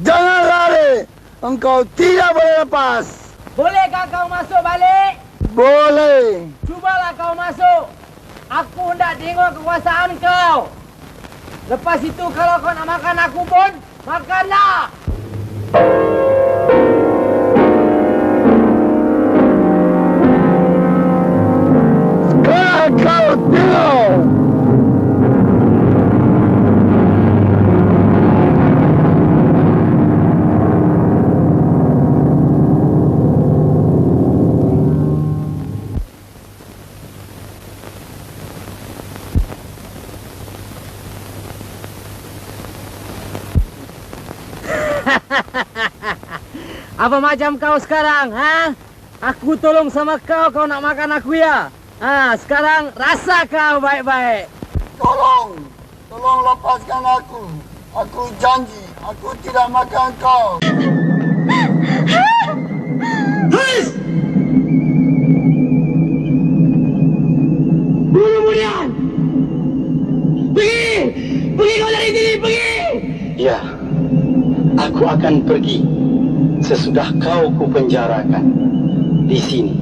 Jangan lari. Engkau tidak boleh lepas. Bolehkah kau masuk balik? Boleh. Cubalah kau masuk. Aku hendak tengok kekuasaan kau. Lepas itu kalau kau nak makan aku pun, makanlah. Apa macam kau sekarang, ha? Aku tolong sama kau, kau nak makan aku ya? Ha, sekarang rasa kau baik-baik. Tolong. Tolong lepaskan aku. Aku janji. Aku tidak makan kau. Bunuh kemudian! Pergi! Pergi kau dari sini, pergi! Ya, aku akan pergi sesudah kau kupenjarakan di sini.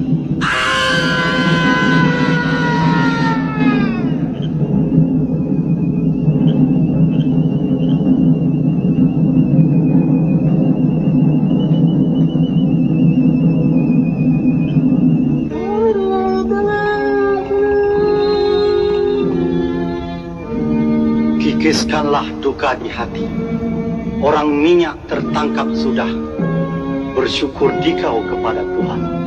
Kikiskanlah duka di hati. Orang minyak tertangkap sudah. Bersyukur dikau kepada Tuhan.